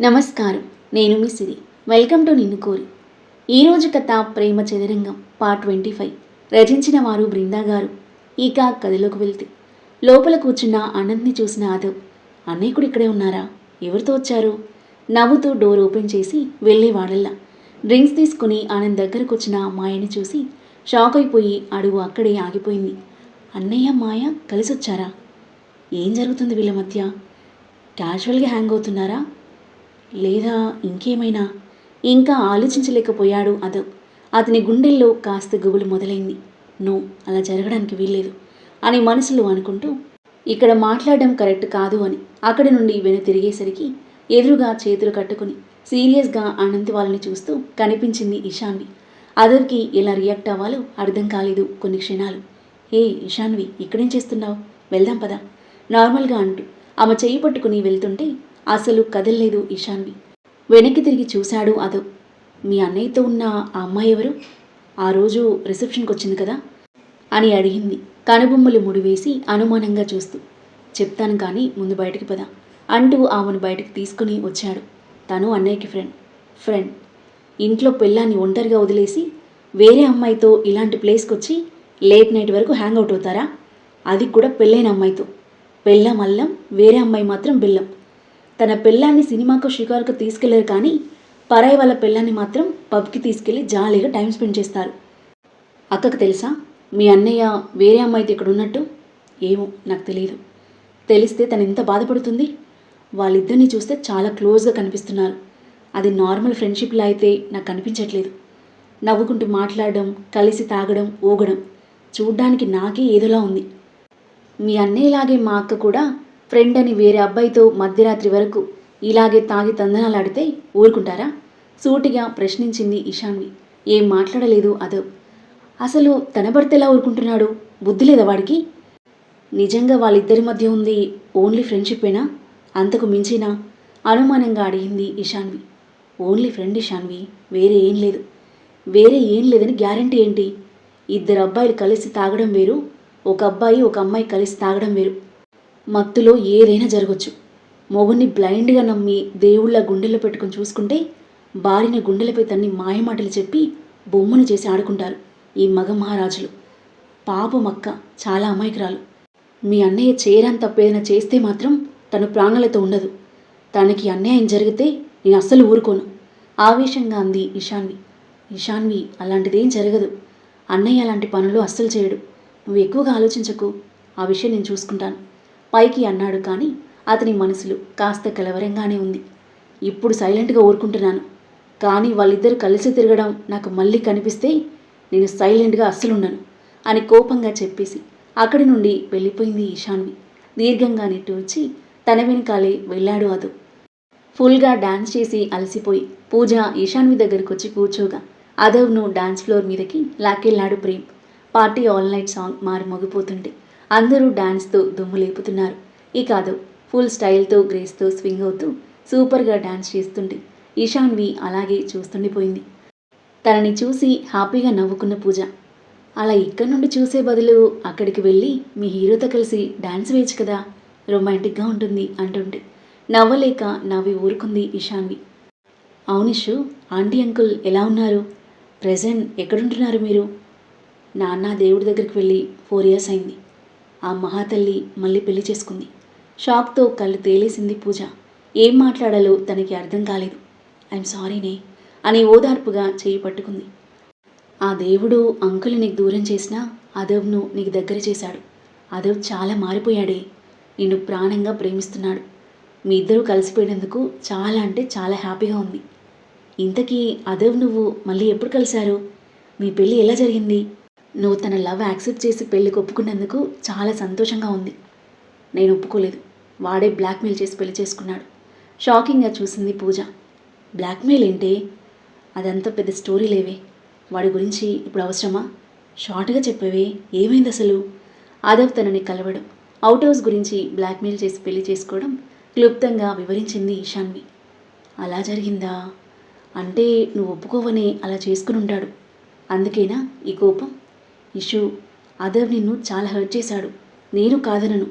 నమస్కారం. నేను మీ సిరి. Welcome to నిన్ను కోరి. ఈరోజు కథ ప్రేమ చదరంగం పార్ట్ ట్వంటీ ఫైవ్. రచించిన వారు బృందా గారు. ఇక కథలోకి వెళ్తే. లోపల కూర్చున్న అనంత్ని చూసిన ఆదవ్ అన్నయ్య కూడా ఇక్కడే ఉన్నారా? ఎవరితో వచ్చారు? నవ్వుతూ డోర్ ఓపెన్ చేసి వెళ్ళేవాడల్లా డ్రింక్స్ తీసుకుని ఆనంద్ దగ్గరకు వచ్చిన మాయని చూసి షాక్ అయిపోయి అడుగు అక్కడే ఆగిపోయింది. అన్నయ్య మాయ కలిసొచ్చారా? ఏం జరుగుతుంది వీళ్ళ మధ్య? క్యాజువల్గా హ్యాంగ్ అవుతున్నారా? లేదా ఇంకేమైనా? ఇంకా ఆలోచించలేకపోయాడు అదో అతని గుండెల్లో కాస్త గుబులు మొదలైంది. నో అలా జరగడానికి వీల్లేదు అని మనసులో అనుకుంటూ ఇక్కడ మాట్లాడడం కరెక్ట్ కాదు అని అక్కడి నుండి వెను తిరిగేసరికి ఎదురుగా చేతులు కట్టుకుని సీరియస్గా అనంత్ వాళ్ళని చూస్తూ కనిపించింది ఇషాన్వి. అదర్కి ఎలా రియాక్ట్ అవ్వాలో అర్థం కాలేదు కొన్ని క్షణాలు. ఏ ఇషాన్వి ఇక్కడేం చేస్తున్నావు? వెళ్దాం పదా. నార్మల్గా అంటూ ఆమె చేయి పట్టుకుని వెళ్తుంటే అసలు కదలలేదు ఇషాన్వి వెనక్కి తిరిగి చూశాడు అదో. మీ అన్నయ్యతో ఉన్న ఆ అమ్మాయి ఎవరు? ఆ రోజు రిసెప్షన్కి వచ్చింది కదా? అని అడిగింది. కనుబొమ్మలు ముడివేసి అనుమానంగా చూస్తూ. చెప్తాను కానీ ముందు బయటికి పద అంటూ ఆమెను బయటకు తీసుకుని వచ్చాడు. తను అన్నయ్యకి ఫ్రెండ్ ఫ్రెండ్ ఇంట్లో పిల్లాన్ని ఒంటరిగా వదిలేసి వేరే అమ్మాయితో ఇలాంటి ప్లేస్కి వచ్చి లేట్ నైట్ వరకు హ్యాంగ్ అవుట్ అవుతారా? అది కూడా పెళ్ళైన అమ్మాయితో. పెళ్ళం అల్లం వేరే అమ్మాయి మాత్రం బిల్లం. తన పెళ్ళాన్ని సినిమాకు షికారుకు తీసుకెళ్ళరు కానీ పరాయి వాళ్ళ పెళ్ళాన్ని మాత్రం పబ్కి తీసుకెళ్ళి జాలీగా టైం స్పెండ్ చేస్తారు. అక్కకు తెలుసా? మీ అన్నయ్య వేరే అమ్మాయితో ఇక్కడ ఉన్నట్టు? ఏమో నాకు తెలియదు తెలిస్తే తను ఎంత బాధపడుతుంది? వాళ్ళిద్దరిని చూస్తే చాలా క్లోజ్గా కనిపిస్తున్నారు. అది నార్మల్ ఫ్రెండ్షిప్లా అయితే నాకు కనిపించట్లేదు నవ్వుకుంటూ మాట్లాడడం కలిసి తాగడం ఊగడం చూడ్డానికి నాకే ఏదోలా ఉంది. మీ అన్నయ్యలాగే మా అక్క కూడా ఫ్రెండ్ అని వేరే అబ్బాయితో మధ్యరాత్రి వరకు ఇలాగే తాగి తందనాలాడితే ఊరుకుంటారా? సూటిగా ప్రశ్నించింది ఇషాన్వి. ఏం మాట్లాడలేదు అదో. అసలు తన భర్త ఎలా ఊరుకుంటున్నాడు? బుద్ధి లేదా వాడికి? నిజంగా వాళ్ళిద్దరి మధ్య ఉంది ఓన్లీ ఫ్రెండ్షిప్పేనా అంతకు మించినా? అనుమానంగా అడిగింది ఇషాన్వి. Only friend Ishanvi. వేరే ఏం లేదు. వేరే ఏం లేదని గ్యారంటీ ఏంటి? ఇద్దరు అబ్బాయిలు కలిసి తాగడం వేరు ఒక అబ్బాయి ఒక అమ్మాయి కలిసి తాగడం వేరు. మత్తులో ఏదైనా జరగచ్చు. మొగుణ్ణి బ్లైండ్గా నమ్మి దేవుళ్ళ గుండెల్లో పెట్టుకుని చూసుకుంటే భార్యని గుండెలపై తన్ని మాయమాటలు చెప్పి బొమ్మను చేసి ఆడుకుంటారు ఈ మగ మహారాజులు. పాపమక్క చాలా అమాయకురాలు. మీ అన్నయ్య చేయరాని తప్పేదైనా చేస్తే మాత్రం తను ప్రాణాలతో ఉండదు. తనకి అన్యాయం జరిగితే నేను అస్సలు ఊరుకోను. ఆవేశంగా అంది ఇషాన్వి. ఇషాన్వి అలాంటిదేం జరగదు. అన్నయ్య అలాంటి పనులు అస్సలు చేయడు. నువ్వు ఎక్కువగా ఆలోచించకు. ఆ విషయం నేను చూసుకుంటాను. పైకి అన్నాడు కానీ అతని మనసులో కాస్త కలవరంగానే ఉంది. ఇప్పుడు సైలెంట్గా ఊరుకుంటున్నాను. కానీ వాళ్ళిద్దరు కలిసి తిరగడం నాకు మళ్ళీ కనిపిస్తే నేను సైలెంట్గా అస్సలుండను అని కోపంగా చెప్పేసి అక్కడి నుండి వెళ్ళిపోయింది ఈశాన్వి. దీర్ఘంగా నిట్టూర్చి తన వెనకాలే వెళ్ళాడు అదు. ఫుల్గా డాన్స్ చేసి అలసిపోయి పూజ ఈశాన్వి దగ్గరికి వచ్చి కూర్చోగా. అదవ్ను డాన్స్ ఫ్లోర్ మీదకి లాక్కెళ్ళాడు Prem. Party all night song మారి మోగిపోతుంటే అందరూ డాన్స్తో దుమ్ము లేపుతున్నారు ఈ కాదు ఫుల్ స్టైల్తో గ్రేస్తో స్వింగ్ అవుతూ సూపర్గా డాన్స్ చేస్తుంటే ఈశాన్వి అలాగే చూస్తుండిపోయింది. తనని చూసి హ్యాపీగా నవ్వుకున్న పూజ. అలా ఇక్కడి నుండి చూసే బదులు అక్కడికి వెళ్ళి మీ హీరోతో కలిసి డాన్స్ వేయచ్చు కదా రొమాంటిక్గా ఉంటుంది అంటుంటే నవ్వలేక నవ్వి ఊరుకుంది ఇషాన్వి అవునిషు ఆంటీ అంకుల్ ఎలా ఉన్నారు? ప్రజెంట్ ఎక్కడుంటున్నారు మీరు? నాన్న దేవుడి దగ్గరికి వెళ్ళి ఫోర్ ఇయర్స్ అయింది. ఆ మహాతల్లి మళ్ళీ పెళ్ళి చేసుకుంది. షాక్తో కళ్ళు తేలేసింది పూజ. ఏం మాట్లాడాలో తనకి అర్థం కాలేదు. ఐఎమ్ సారీనే అని ఓదార్పుగా చేయి పట్టుకుంది. ఆ దేవుడు అంకులు నీకు దూరం చేసినా అదవ్ను నీకు దగ్గర చేశాడు. అదవ్ చాలా మారిపోయాడే. నిన్ను ప్రాణంగా ప్రేమిస్తున్నాడు. మీ ఇద్దరూ కలిసిపోయినందుకు చాలా అంటే చాలా హ్యాపీగా ఉంది. ఇంతకీ అదవ్ నువ్వు మళ్ళీ ఎప్పుడు కలిశారు? మీ పెళ్ళి ఎలా జరిగింది? నువ్వు తన లవ్ యాక్సెప్ట్ చేసి పెళ్ళికి ఒప్పుకున్నందుకు చాలా సంతోషంగా ఉంది. నేను ఒప్పుకోలేదు. వాడే బ్లాక్మెయిల్ చేసి పెళ్ళి చేసుకున్నాడు. షాకింగ్గా చూసింది పూజ. బ్లాక్మెయిల్ ఏంటి? అదంతా పెద్ద స్టోరీ లేవే. వాడి గురించి ఇప్పుడు అవసరమా? షార్ట్గా చెప్పేవే. ఏమైంది అసలు? ఆదవ్ తనని కలవడం అవుట్ హౌస్ గురించి బ్లాక్మెయిల్ చేసి పెళ్ళి చేసుకోవడం క్లుప్తంగా వివరించింది ఈశాన్వి. అలా జరిగిందా? అంటే నువ్వు ఒప్పుకోవని అలా చేసుకుని ఉంటాడు. అందుకేనా ఈ కోపం? ఇషు అదర్ నిన్ను చాలా హర్ట్ చేశాడు. నేను కాదనను.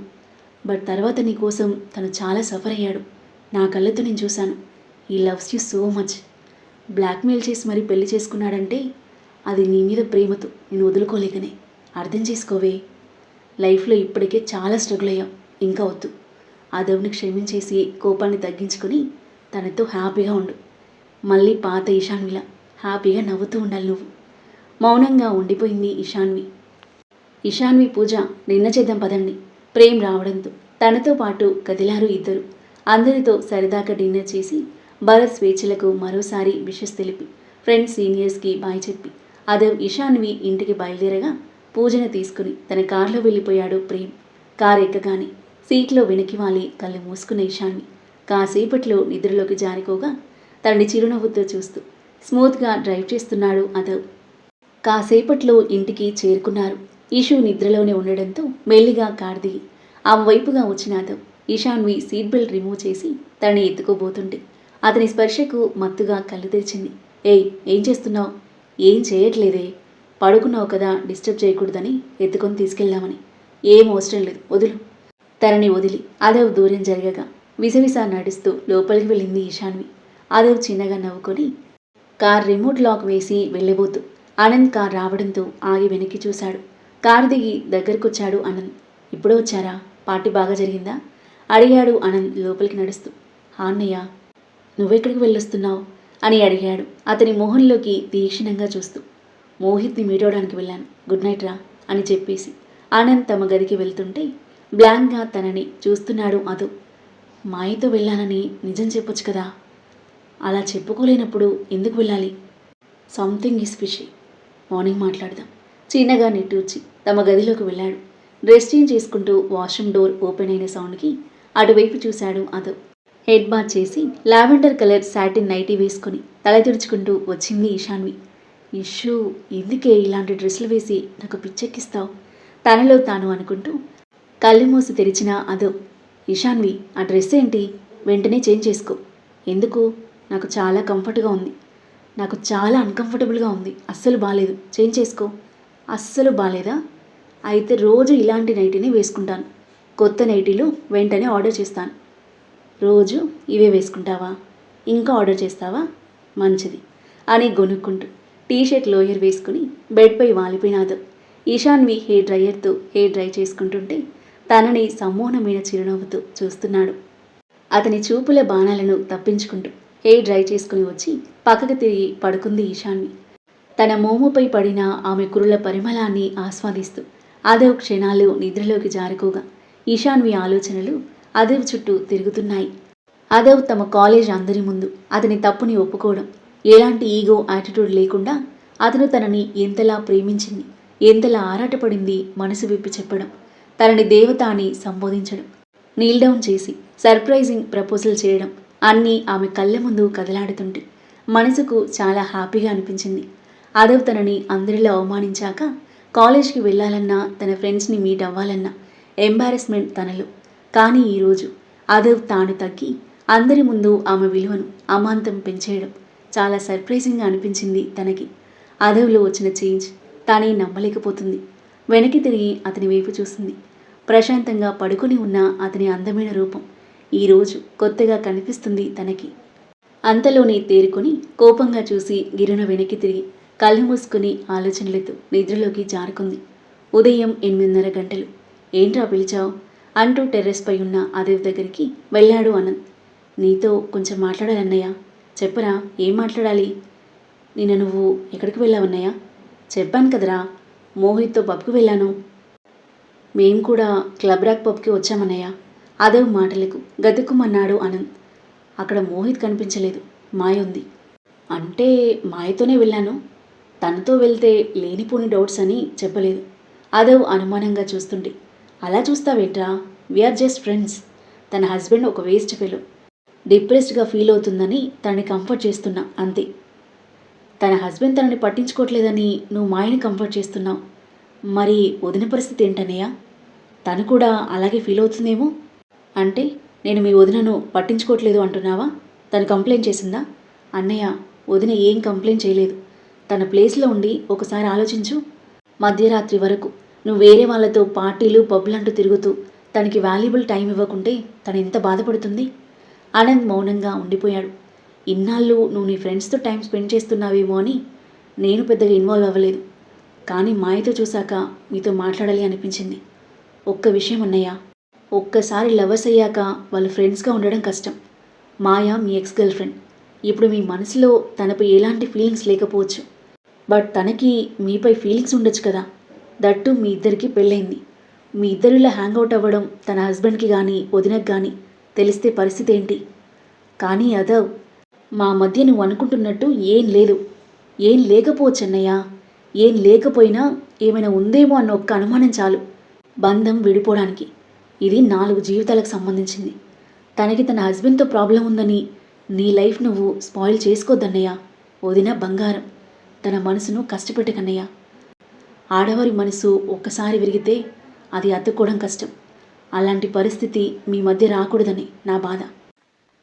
బట్ తర్వాత నీ కోసం తను చాలా సఫర్ అయ్యాడు. నా కళ్ళతో నేను చూశాను. ఈ loves you so much blackmail చేసి మరీ పెళ్ళి చేసుకున్నాడంటే అది నీ మీద ప్రేమతో నేను వదులుకోలేకనే. అర్థం చేసుకోవే. లైఫ్లో ఇప్పటికే చాలా స్ట్రగుల్ అయ్యాం. ఇంకా వద్దు. ఆ దేవుని క్షమించేసి కోపాన్ని తగ్గించుకొని తనతో హ్యాపీగా ఉండు. మళ్ళీ పాత ఈశాన్విలా హ్యాపీగా నవ్వుతూ ఉండాలి నువ్వు. మౌనంగా ఉండిపోయింది ఇషాన్వి. ఇషాన్వి పూజ నిన్న చేద్దాం పదండి. ప్రేమ్ రావడంతో తనతో పాటు కదిలారు ఇద్దరు. అందరితో సరదాగా డిన్నర్ చేసి భరత్ స్వేచ్ఛలకు మరోసారి విషస్ తెలిపి ఫ్రెండ్స్ సీనియర్స్కి బాయ్ చెప్పి అదవ్ ఇషాన్వి ఇంటికి బయలుదేరగా పూజను తీసుకుని తన కారులో వెళ్ళిపోయాడు ప్రేమ్. కారు ఎక్కగానే సీట్లో వెనక్కి వాలి కళ్ళు మూసుకున్న ఇషాన్వి కాసేపట్లో నిద్రలోకి జారిపోగా తనని చిరునవ్వుతో చూస్తూ స్మూత్గా డ్రైవ్ చేస్తున్నాడు అదవ్ కాసేపట్లో ఇంటికి చేరుకున్నారు. ఈషు నిద్రలోనే ఉండడంతో మెల్లిగా కారు దిగి ఆమె వైపుగా వచ్చిన Aadhav Eshanvi seat belt remove చేసి తనని ఎత్తుకోబోతుండే అతని స్పర్శకు మత్తుగా కళ్ళు తెరిచింది. ఏయ్ ఏం చేస్తున్నావు? ఏం చేయట్లేదే? పడుకున్నావు కదా డిస్టర్బ్ చేయకూడదని ఎత్తుకొని తీసుకెళ్దామని. ఏం అవసరం లేదు వదులు. తనని వదిలి అదవ్ దూరం జరగగా విసవిస నడుస్తూ లోపలికి వెళ్ళింది ఈశాన్వి అదవ్ చిన్నగా నవ్వుకొని కార్ రిమోట్ లాక్ వేసి వెళ్ళబోతూ ఆనంద్ కార్ రావడంతో ఆగి వెనక్కి చూశాడు. కారు దిగి దగ్గరకొచ్చాడు ఆనంద్. ఇప్పుడు వచ్చారా? పార్టీ బాగా జరిగిందా? అడిగాడు ఆనంద్ లోపలికి నడుస్తూ. "హా అన్నయ్య నువ్వెక్కడికి వెళ్ళొస్తున్నావు? అని అడిగాడు. అతని మొహంలోకి తీక్షణంగా చూస్తూ. మోహిత్ని మీటవడానికి వెళ్ళాను. గుడ్ నైట్ రా అని చెప్పేసి ఆనంద్ తమ గదికి వెళ్తుంటే బ్లాంక్గా తనని చూస్తున్నాడు అదు మాయతో వెళ్ళానని నిజం చెప్పొచ్చు కదా? అలా చెప్పుకోలేనప్పుడు ఎందుకు వెళ్ళాలి? సంథింగ్ ఈస్ ఫిషీ మార్నింగ్ మాట్లాడదాం. చిన్నగా నిట్టూర్చి తమ గదిలోకి వెళ్ళాడు. డ్రెస్ చేంజ్ చేసుకుంటూ వాష్రూమ్ డోర్ ఓపెన్ అయిన సౌండ్కి అటువైపు చూశాడు అదు. హెడ్ బాత్ చేసి లావెండర్ కలర్ సాటిన్ నైటీ వేసుకుని తల తుడుచుకుంటూ వచ్చింది ఈశాన్వి. ఇష్యూ ఎందుకే ఇలాంటి డ్రెస్సులు వేసి నాకు పిచ్చెక్కిస్తావు? తనలో తాను అనుకుంటూ కళ్ళు మూసి తెరిచిన అదో. ఇషాన్వి ఆ డ్రెస్ ఏంటి? వెంటనే చేంజ్ చేసుకో. ఎందుకు? నాకు చాలా కంఫర్ట్గా ఉంది. నాకు చాలా అన్కంఫర్టబుల్గా ఉంది. అస్సలు బాగాలేదు చేంజ్ చేసుకో. అస్సలు బాగాలేదా అయితే రోజు ఇలాంటి నైటీనే వేసుకుంటాను. కొత్త నైటీలు వెంటనే ఆర్డర్ చేస్తాను. రోజు ఇవే వేసుకుంటావా? ఇంకా ఆర్డర్ చేస్తావా? మంచిది అని గొనుక్కుంటూ టీషర్ట్ లోయర్ వేసుకుని బెడ్పై వాలిపోయినాదు ఈశాన్వి హెయిర్ డ్రయర్తో హెయిర్ డ్రై చేసుకుంటుంటే తనని సమూహమైన చిరునవ్వుతో చూస్తున్నాడు. అతని చూపుల బాణాలను తప్పించుకుంటూ హెయిర్ డ్రై చేసుకుని వచ్చి పక్కకు తిరిగి పడుకుంది ఈశాన్వి తన మోముపై పడిన ఆమె కురుల పరిమళాన్ని ఆస్వాదిస్తూ అదవ్ క్షణాలు నిద్రలోకి జారుకోగా ఈశాన్వి ఆలోచనలు అదేవ్ చుట్టూ తిరుగుతున్నాయి. అదవ్ తమ కాలేజ్ అందరి ముందు అతని తప్పుని ఒప్పుకోవడం ఎలాంటి ఈగో యాటిట్యూడ్ లేకుండా అతను తనని ఎంతలా ప్రేమించింది ఎంతలా ఆరాటపడింది మనసు విప్పి చెప్పడం తనని దేవత అని సంబోధించడం నీల్ డౌన్ చేసి సర్ప్రైజింగ్ ప్రపోజల్ చేయడం అన్నీ ఆమె కళ్ళ ముందు కదలాడుతుంటే మనసుకు చాలా హ్యాపీగా అనిపించింది. అదవ్ తనని అందరిలో అవమానించాక కాలేజ్కి వెళ్ళాలన్నా తన ఫ్రెండ్స్ని మీట్ అవ్వాలన్నా ఎంబారెస్మెంట్ తనలో. కానీ ఈరోజు అదవ్ తాను తగ్గి అందరి ముందు ఆమె విలువను అమాంతం పెంచేయడం చాలా సర్ప్రైజింగ్గా అనిపించింది తనకి. అదవ్లో వచ్చిన చేంజ్ తానే నమ్మలేకపోతుంది. వెనక్కి తిరిగి అతని వైపు చూసింది. ప్రశాంతంగా పడుకొని ఉన్న అతని అందమైన రూపం ఈరోజు కొత్తగా కనిపిస్తుంది తనకి. అంతలోనే తేరుకొని కోపంగా చూసి గిరున వెనక్కి తిరిగి కళ్ళు మూసుకుని ఆలోచనలతో నిద్రలోకి జారుకుంది. ఉదయం ఎనిమిదిన్నర గంటలు. ఏంట్రా పిలిచావు? అంటూ టెర్రస్పై ఉన్న అదేవ్ దగ్గరికి వెళ్ళాడు అనంత్ నీతో కొంచెం మాట్లాడాలన్నయ్య. చెప్పరా ఏం మాట్లాడాలి? నిన్న నువ్వు ఎక్కడికి వెళ్ళావన్నయ్య? చెప్పాను కదరా మోహిత్తో పబ్కి వెళ్ళాను. మేము కూడా క్లబ్ రాక్ పబ్కి వచ్చామన్నయ్య. అదేవ్ మాటలకు గతుక్కుమన్నాడు అనంత్ అక్కడ మోహిత్ కనిపించలేదు. మాయ ఉంది. అంటే మాయతోనే వెళ్ళాను. తనతో వెళ్తే లేనిపోని డౌట్స్ అని చెప్పలేదు. అదేవ్ అనుమానంగా చూస్తుండే అలా చూస్తావేంట్రా? వీఆర్ జస్ట్ ఫ్రెండ్స్ తన హస్బెండ్ ఒక వేస్ట్ ఫెలో డిప్రెస్డ్గా ఫీల్ అవుతుందని తనని కంఫర్ట్ చేస్తున్నా. అంతే. తన హస్బెండ్ తనని పట్టించుకోవట్లేదని నువ్వు మాయని కంఫర్ట్ చేస్తున్నావు. మరి వదిన పరిస్థితి ఏంటన్నయ్యా? తను కూడా అలాగే ఫీల్ అవుతుందేమో? అంటే నేను మీ వదినను పట్టించుకోవట్లేదు అంటున్నావా? తను కంప్లైంట్ చేసిందా? అన్నయ్య వదిన ఏం కంప్లైంట్ చేయలేదు. తన ప్లేస్లో ఉండి ఒకసారి ఆలోచించు. మధ్యరాత్రి వరకు నువ్వు వేరే వాళ్ళతో పార్టీలు పబ్లంటూ తిరుగుతూ తనకి వాల్యుబుల్ టైం ఇవ్వకుంటే తను ఎంత బాధపడుతుంది? ఆనంద్ మౌనంగా ఉండిపోయాడు. ఇన్నాళ్ళు నువ్వు నీ ఫ్రెండ్స్తో టైం స్పెండ్ చేస్తున్నావేమో అని నేను పెద్దగా ఇన్వాల్వ్ అవ్వలేదు. కానీ మాయతో చూశాక మీతో మాట్లాడాలి అనిపించింది. ఒక్క విషయం అన్నయ్య ఒక్కసారి లవర్స్ అయ్యాక వాళ్ళు ఫ్రెండ్స్గా ఉండడం కష్టం. మాయా మీ ఎక్స్ గర్ల్ ఫ్రెండ్ ఇప్పుడు మీ మనసులో తనపై ఎలాంటి ఫీలింగ్స్ లేకపోవచ్చు. బట్ తనకి మీపై ఫీలింగ్స్ ఉండొచ్చు కదా. దట్టు మీ ఇద్దరికి పెళ్ళైంది. మీ ఇద్దరిలో హ్యాంగ్ అవుట్ అవ్వడం తన హస్బెండ్కి కానీ వదినకి కానీ తెలిస్తే పరిస్థితి ఏంటి? కానీ అదవ్ మా మధ్య నువ్వు అనుకుంటున్నట్టు ఏం లేదు. ఏం లేకపోవచ్చు అన్నయ్య. ఏం లేకపోయినా ఏమైనా ఉందేమో అన్న ఒక్క అనుమానం చాలు. బంధం విడిపోవడానికి. ఇది నాలుగు జీవితాలకు సంబంధించింది. తనకి తన హస్బెండ్తో ప్రాబ్లం ఉందని నీ లైఫ్ నువ్వు స్పాయిల్ చేసుకోద్దన్నయ్య. వదిన బంగారం. తన మనసును కష్టపెట్టకన్నయ్య. ఆడవారి మనసు ఒక్కసారి విరిగితే అది అతుక్కోవడం కష్టం. అలాంటి పరిస్థితి మీ మధ్య రాకూడదని నా బాధ.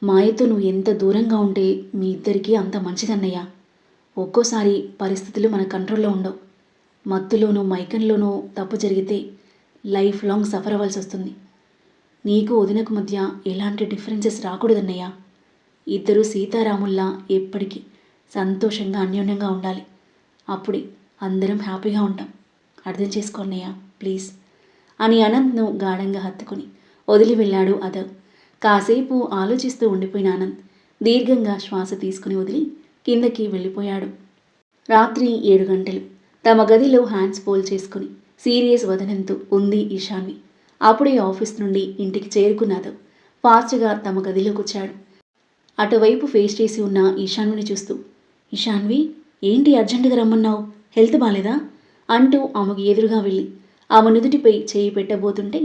మాయతో నువ్వు ఎంత దూరంగా ఉంటే మీ ఇద్దరికీ అంత మంచిదన్నయ్య. ఒక్కోసారి పరిస్థితులు మన కంట్రోల్లో ఉండవు. మత్తులోనూ మైకంలోనూ తప్పు జరిగితే లైఫ్ లాంగ్ సఫర్ అవ్వాల్సి వస్తుంది. నీకు వదినకు మధ్య ఎలాంటి డిఫరెన్సెస్ రాకూడదన్నయ్యా. ఇద్దరు సీతారాముల్లా ఎప్పటికీ సంతోషంగా అన్యోన్యంగా ఉండాలి. అప్పుడే అందరం హ్యాపీగా ఉంటాం. అర్థం చేసుకోన్నయ్య ప్లీజ్. అని అనంత్ను గాఢంగా హత్తుకుని వదిలి వెళ్ళాడు అదవ్ కాసేపు ఆలోచిస్తూ ఉండిపోయిన అనంత్ దీర్ఘంగా శ్వాస తీసుకుని వదిలి కిందకి వెళ్ళిపోయాడు. రాత్రి ఏడు గంటలు. తమ గదిలో హ్యాండ్స్ పోల్ చేసుకుని సీరియస్ వదనంతో ఉంది ఈశాన్వి అప్పుడే ఆఫీస్ నుండి ఇంటికి చేరుకున్నాదు ఫాస్ట్గా తమ గదిలోకి వచ్చాడు అటువైపు ఫేస్ చేసి ఉన్న ఈశాన్విని చూస్తూ ఈశాన్వి ఏంటి అర్జెంటుగా రమ్మన్నావు? హెల్త్ బాలేదా? అంటూ ఆమెకు ఎదురుగా వెళ్ళి ఆమె నుదుటిపై చేయి పెట్టబోతుంటే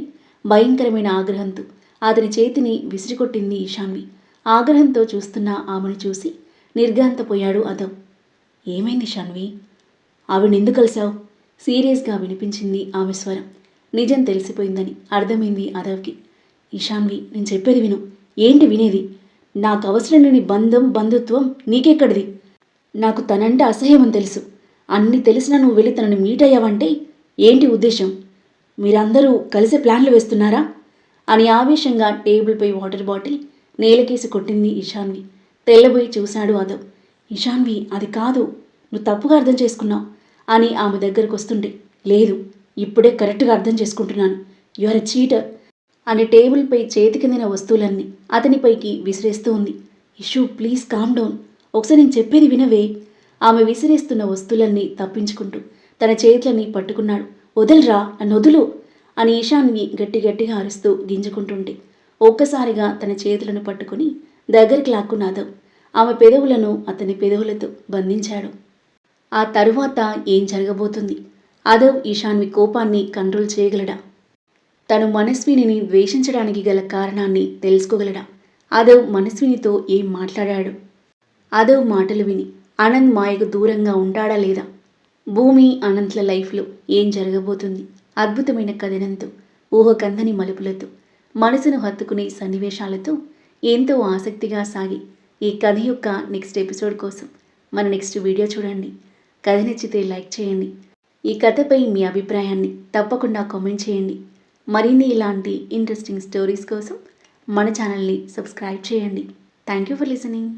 భయంకరమైన ఆగ్రహంతో అతని చేతిని విసిరికొట్టింది ఈశాన్వి ఆగ్రహంతో చూస్తున్న ఆమెను చూసి నిర్ఘాంతపోయాడు అదవ్ ఏమైంది షాన్వి ఆవిడెందుకు కలిశావు? సీరియస్గా వినిపించింది ఆమె స్వరం. నిజం తెలిసిపోయిందని అర్థమైంది అదవ్కి ఇషాన్వి నేను చెప్పేది విను. ఏంటి వినేది? నాకు అవసరం లేని బంధం బంధుత్వం నీకెక్కడిది? నాకు తనంటే అసహ్యమని తెలుసు. అన్ని తెలిసినా నువ్వు వెళ్ళి తనని మీట్ అయ్యావంటే ఏంటి ఉద్దేశం? మీరందరూ కలిసి ప్లాన్లు వేస్తున్నారా? అని ఆవేశంగా టేబుల్పై వాటర్ బాటిల్ నేలకేసి కొట్టింది ఇషాన్వి. తెల్లబోయి చూశాడు అదవ్ ఇషాన్వి అది కాదు. నువ్వు తప్పుగా అర్థం చేసుకున్నావు. అని ఆమె దగ్గరకు వస్తుంటే లేదు ఇప్పుడే కరెక్ట్గా అర్థం చేసుకుంటున్నాను. యు ఆర్ ఎ చీటర్ అని టేబుల్పై చేతికిందిన వస్తువులన్నీ అతనిపైకి విసిరేస్తూ ఉంది. Ishu please calm down. ఒకసారి నేను చెప్పేది వినవే. ఆమె విసిరేస్తున్న వస్తువులన్నీ తప్పించుకుంటూ తన చేతులని పట్టుకున్నాడు. వదలరా నన్ను వదులు అని ఈశాన్ని గట్టి గట్టిగా అరుస్తూ గింజుకుంటుంటే ఒక్కసారిగా తన చేతులను పట్టుకుని దగ్గరికి లాక్కున్నాదవ్. ఆమె పెదవులను అతని పెదవులతో బంధించాడు. ఆ తరువాత ఏం జరగబోతుంది? అదవ్ ఈశాన్వి కోపాన్ని కంట్రోల్ చేయగలడా? తను మనస్వినిని ద్వేషించడానికి గల కారణాన్ని తెలుసుకోగలడా? అదవ్ మనస్వినితో ఏం మాట్లాడాడు? అదవ్ మాటలు విని అనంత్ మాయకు దూరంగా ఉంటాడా లేదా? భూమి అనంత్ల లైఫ్లో ఏం జరగబోతుంది? అద్భుతమైన కథనంతో ఊహకందని మలుపులతో మనసును హత్తుకునే సన్నివేశాలతో ఎంతో ఆసక్తిగా సాగి ఈ కథ యొక్క నెక్స్ట్ ఎపిసోడ్ కోసం మన నెక్స్ట్ వీడియో చూడండి. కథ నచ్చితే లైక్ చేయండి. ఈ కథపై మీ అభిప్రాయాన్ని తప్పకుండా కామెంట్ చేయండి. మరిన్ని ఇలాంటి ఇంట్రెస్టింగ్ స్టోరీస్ కోసం మన ఛానల్ని సబ్స్క్రైబ్ చేయండి. Thank you for listening.